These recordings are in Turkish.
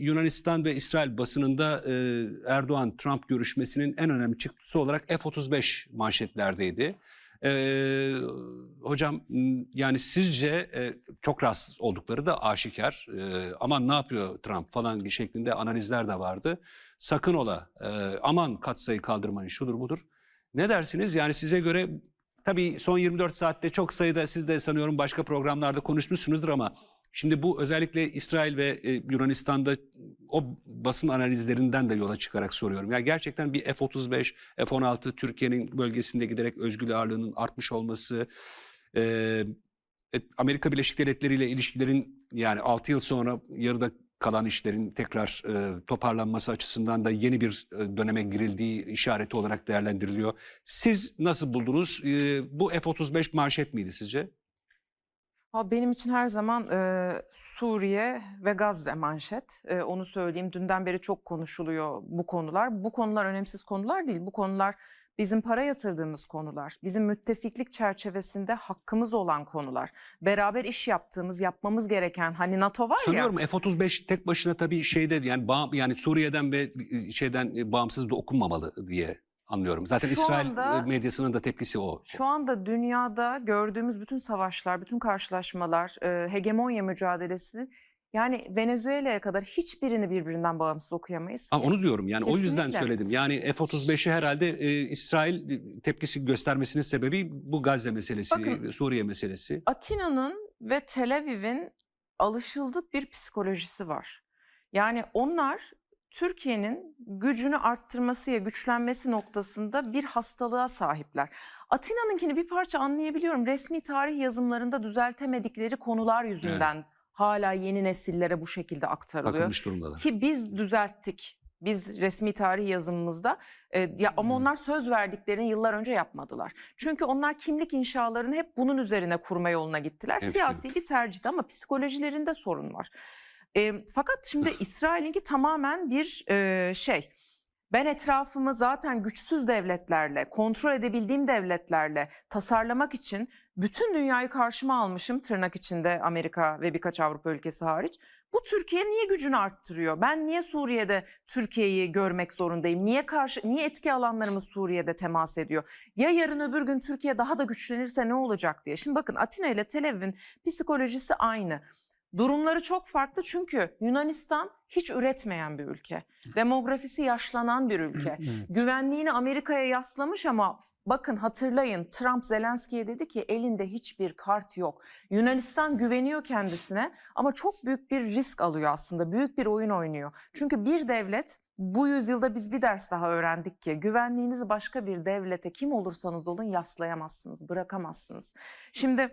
Yunanistan ve İsrail basınında e, Erdoğan-Trump görüşmesinin en önemli çıktısı olarak F-35 manşetlerdeydi. E, hocam yani sizce e, çok rahatsız oldukları da aşikar. E, aman ne yapıyor Trump falan şeklinde analizler de vardı. Sakın ola e, aman katsayı kaldırmayın şudur budur. Ne dersiniz? Yani size göre tabii son 24 saatte çok sayıda siz de sanıyorum başka programlarda konuşmuşsunuzdur ama şimdi bu özellikle İsrail ve e, Yunanistan'da o basın analizlerinden de yola çıkarak soruyorum. Ya gerçekten bir F-35, F-16 Türkiye'nin bölgesinde giderek özgül ağırlığının artmış olması, e, e, Amerika Birleşik Devletleri ile ilişkilerin yani 6 yıl sonra yarıda kalan işlerin tekrar e, toparlanması açısından da yeni bir e, döneme girildiği işareti olarak değerlendiriliyor. Siz nasıl buldunuz? E, bu F-35 manşet miydi sizce? Benim için her zaman e, Suriye ve Gazze manşet. E, onu söyleyeyim. Dünden beri çok konuşuluyor bu konular. Bu konular önemsiz konular değil. Bu konular bizim para yatırdığımız konular. Bizim müttefiklik çerçevesinde hakkımız olan konular. Beraber iş yaptığımız, yapmamız gereken hani NATO var ya. Sanıyorum F-35 tek başına tabii şeyde yani bağ, yani Suriye'den ve şeyden bağımsız da okunmamalı diye anlıyorum. Zaten Şu İsrail anda- e, medyasının da tepkisi o. Şu anda dünyada gördüğümüz bütün savaşlar, bütün karşılaşmalar, e, hegemonya mücadelesi yani Venezuela'ya kadar hiçbirini birbirinden bağımsız okuyamayız. Ha, onu diyorum yani o yüzden Kesinlikle. söyledim. Yani F-35'i herhalde e, İsrail e, tepkisi göstermesinin sebebi bu Gazze meselesi, Bakın- Suriye meselesi. Atina'nın ve Tel Aviv'in alışıldık bir psikolojisi var. Yani onlar Türkiye'nin gücünü arttırması ya güçlenmesi noktasında bir hastalığa sahipler. Atina'nınkini bir parça anlayabiliyorum. Resmi tarih yazımlarında düzeltemedikleri konular yüzünden hala yeni nesillere bu şekilde aktarılıyor. Takılmış durumdalar. Ki biz düzelttik. Biz resmi tarih yazımımızda e, ya ama Hmm. onlar söz verdiklerini yıllar önce yapmadılar. Çünkü onlar kimlik inşalarını hep bunun üzerine kurma yoluna gittiler. Evet, Siyasi bir tercihti ama psikolojilerinde sorun var. E, fakat şimdi İsrail'inki tamamen bir e, şey. Ben etrafımı zaten güçsüz devletlerle, kontrol edebildiğim devletlerle tasarlamak için bütün dünyayı karşıma almışım tırnak içinde Amerika ve birkaç Avrupa ülkesi hariç. Bu Türkiye niye gücünü arttırıyor? Ben niye Suriye'de Türkiye'yi görmek zorundayım? Niye karşı niye etki alanlarımız Suriye'de temas ediyor? Ya yarın öbür gün Türkiye daha da güçlenirse ne olacak diye. Şimdi bakın Atina ile Tel Aviv'in psikolojisi aynı. Durumları çok farklı çünkü Yunanistan hiç üretmeyen bir ülke. Demografisi yaşlanan bir ülke. Güvenliğini Amerika'ya yaslamış ama bakın hatırlayın Trump Zelenski'ye dedi ki elinde hiçbir kart yok. Yunanistan güveniyor kendisine ama çok büyük bir risk alıyor aslında. Büyük bir oyun oynuyor. Çünkü bir devlet bu yüzyılda biz bir ders daha öğrendik ki güvenliğinizi başka bir devlete kim olursanız olun yaslayamazsınız, bırakamazsınız. Şimdi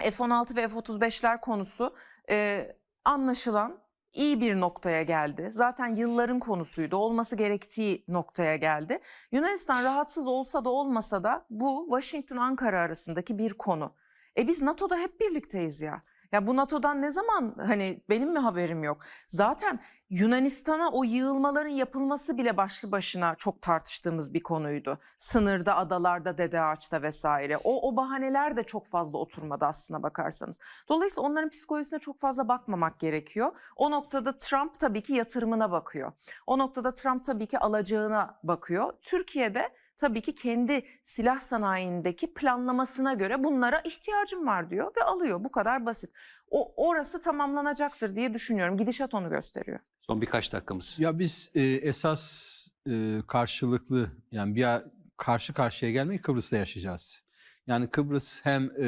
F-16 ve F-35'ler konusu e, anlaşılan iyi bir noktaya geldi. Zaten yılların konusuydu. Olması gerektiği noktaya geldi. Yunanistan rahatsız olsa da olmasa da bu Washington-Ankara arasındaki bir konu. E biz NATO'da hep birlikteyiz ya. Ya bu NATO'dan ne zaman hani benim mi haberim yok? Zaten Yunanistan'a o yığılmaların yapılması bile başlı başına çok tartıştığımız bir konuydu. Sınırda, adalarda, Dede Ağaç'ta vesaire. O, o bahaneler de çok fazla oturmadı aslına bakarsanız. Dolayısıyla onların psikolojisine çok fazla bakmamak gerekiyor. O noktada Trump tabii ki yatırımına bakıyor. O noktada Trump tabii ki alacağına bakıyor. Türkiye'de tabii ki kendi silah sanayindeki planlamasına göre bunlara ihtiyacım var diyor ve alıyor. Bu kadar basit. O orası tamamlanacaktır diye düşünüyorum. Gidişat onu gösteriyor. Son birkaç dakikamız. Ya biz e, esas e, karşılıklı yani bir karşı karşıya gelmeyi Kıbrıs'ta yaşayacağız. Yani Kıbrıs hem e,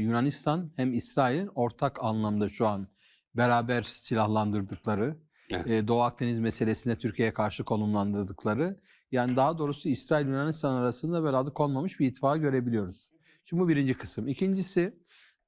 Yunanistan hem İsrail'in ortak anlamda şu an beraber silahlandırdıkları, Evet. e, Doğu Akdeniz meselesinde Türkiye'ye karşı konumlandırdıkları, yani daha doğrusu İsrail Yunanistan arasında böyle adı konmamış bir ittifak görebiliyoruz. Şimdi bu birinci kısım. İkincisi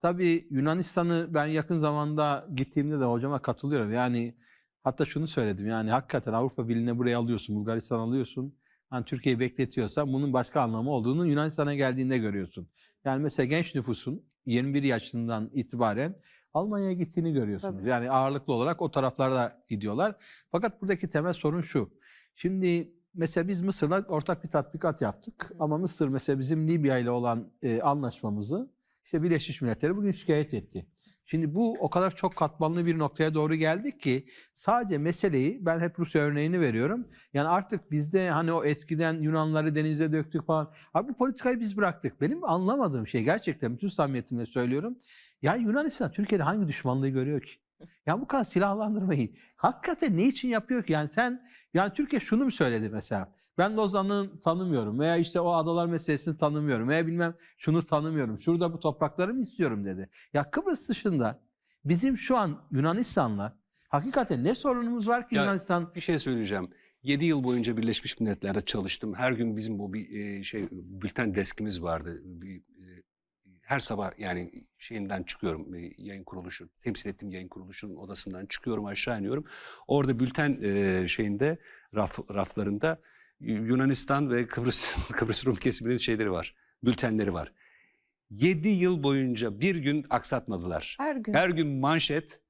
tabii Yunanistan'ı ben yakın zamanda gittiğimde de hocama katılıyorum. Yani Hatta şunu söyledim yani hakikaten Avrupa Birliği'ne buraya alıyorsun, Bulgaristan alıyorsun. Hani Türkiye'yi bekletiyorsan bunun başka anlamı olduğunu Yunanistan'a geldiğinde görüyorsun. Yani mesela genç nüfusun 21 yaşından itibaren Almanya'ya gittiğini görüyorsunuz. Tabii. Yani ağırlıklı olarak o taraflarda gidiyorlar. Fakat buradaki temel sorun şu. Şimdi mesela biz Mısır'la ortak bir tatbikat yaptık. Ama Mısır mesela bizim Libya ile olan e, anlaşmamızı işte Birleşmiş Milletleri bugün şikayet etti. Şimdi bu o kadar çok katmanlı bir noktaya doğru geldik ki sadece meseleyi ben hep Rusya örneğini veriyorum. Yani artık bizde hani o eskiden Yunanları denize döktük falan. Abi bu politikayı biz bıraktık. Benim anlamadığım şey gerçekten bütün samimiyetimle söylüyorum. Ya Yunanistan Türkiye'de hangi düşmanlığı görüyor ki? Ya bu kadar silahlandırmayı hakikaten ne için yapıyor ki? Yani sen yani Türkiye şunu mu söyledi mesela? Ben Lozan'ı tanımıyorum veya işte o adalar meselesini tanımıyorum veya bilmem şunu tanımıyorum. Şurada bu toprakları mı istiyorum dedi. Ya Kıbrıs dışında bizim şu an Yunanistan'la hakikaten ne sorunumuz var ki Ya- Yunanistan Bir şey söyleyeceğim. 7 yıl boyunca Birleşmiş Milletler'de çalıştım. Her gün bizim bu bir e, şey bülten deskimiz vardı. Bir, her sabah yani şeyinden çıkıyorum yayın kuruluşu temsil ettiğim yayın kuruluşunun odasından çıkıyorum aşağı iniyorum. Orada bülten şeyinde raf, raflarında Yunanistan ve Kıbrıs Kıbrıs Rum kesiminin şeyleri var. Bültenleri var. 7 yıl boyunca bir gün aksatmadılar. Her gün. Her gün manşet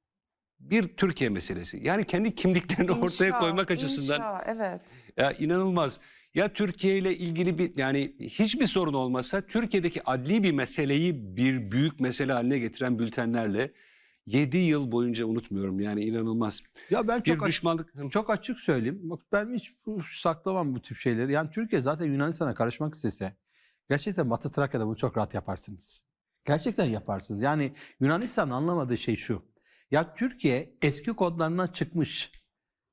bir Türkiye meselesi. Yani kendi kimliklerini ortaya İnşa, koymak açısından inşa, evet. ya inanılmaz. Ya Türkiye ile ilgili bir yani hiçbir sorun olmasa Türkiye'deki adli bir meseleyi bir büyük mesele haline getiren bültenlerle 7 yıl boyunca unutmuyorum yani inanılmaz. ya ben Bir çok açık, düşmanlık. çok açık söyleyeyim. Bak ben hiç saklamam bu tip şeyleri. Yani Türkiye zaten Yunanistan'a karışmak istese gerçekten Batı Trakya'da bunu çok rahat yaparsınız. Gerçekten yaparsınız. Yani Yunanistan anlamadığı şey şu. Ya Türkiye eski kodlarından çıkmış.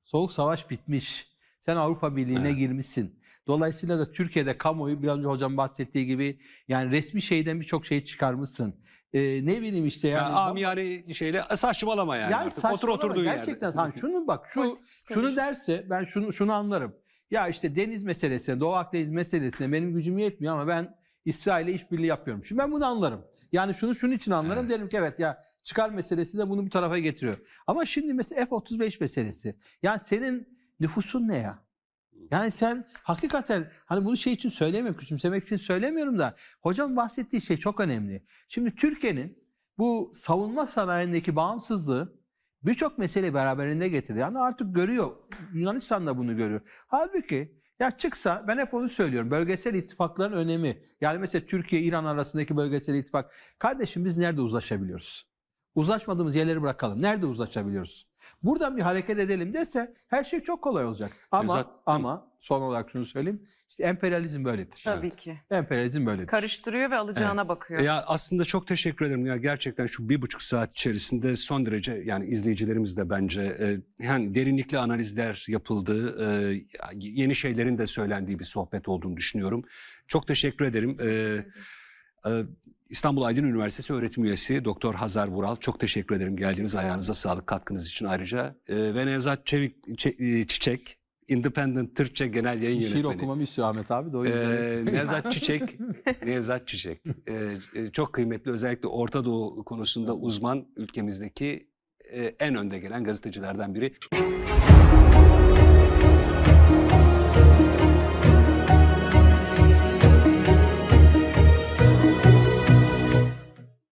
Soğuk savaş bitmiş. Sen Avrupa Birliği'ne Evet. girmişsin. Dolayısıyla da Türkiye'de kamuoyu biraz önce hocam bahsettiği gibi yani resmi şeyden birçok şey çıkarmışsın. Ee, ne bileyim işte Ya, yani. amiyane şeyle saçmalama yani. Yani artık. Otur saçmalama, oturduğun gerçekten yerde. sen şunu bak şu şunu derse ben şunu şunu anlarım. Ya işte deniz meselesine, Doğu Akdeniz meselesine benim gücüm yetmiyor ama ben İsrail'le işbirliği yapıyorum. Şimdi ben bunu anlarım. Yani şunu şunun için anlarım. Evet. Derim ki evet ya çıkar meselesi de bunu bu tarafa getiriyor. Ama şimdi mesela F-35 meselesi. Yani senin nüfusun ne ya? Yani sen hakikaten hani bunu şey için söylemiyorum, küçümsemek için söylemiyorum da hocam bahsettiği şey çok önemli. Şimdi Türkiye'nin bu savunma sanayindeki bağımsızlığı birçok mesele beraberinde getirdi. Yani artık görüyor. Yunanistan da bunu görüyor. Halbuki ya çıksa ben hep onu söylüyorum. Bölgesel ittifakların önemi. Yani mesela Türkiye-İran arasındaki bölgesel ittifak. Kardeşim biz nerede uzlaşabiliyoruz? Uzlaşmadığımız yerleri bırakalım. Nerede uzlaşabiliyoruz? Buradan bir hareket edelim dese her şey çok kolay olacak. Ama Zaten- ama son olarak şunu söyleyeyim. İşte emperyalizm böyledir. Tabii ki. Emperyalizm böyledir. Karıştırıyor ve alacağına bakıyor. Ya aslında çok teşekkür ederim. Ya gerçekten şu bir buçuk saat içerisinde son derece yani izleyicilerimiz de bence e, yani derinlikli analizler yapıldığı, e, yeni şeylerin de söylendiği bir sohbet olduğunu düşünüyorum. Çok teşekkür ederim. E, e, İstanbul Aydın Üniversitesi öğretim üyesi Doktor Hazar Vural. Çok teşekkür ederim geldiğiniz ayağınıza sağlık katkınız için ayrıca. E, ve Nevzat Çevik, Çe- e, Çiçek, Independent Türkçe Genel Yayın şiir Yönetmeni. okumamı istiyor Ahmet abi de o yüzden. Ee, Nevzat Çiçek, Nevzat Çiçek. Ee, e, çok kıymetli özellikle Orta Doğu konusunda uzman ülkemizdeki e, en önde gelen gazetecilerden biri.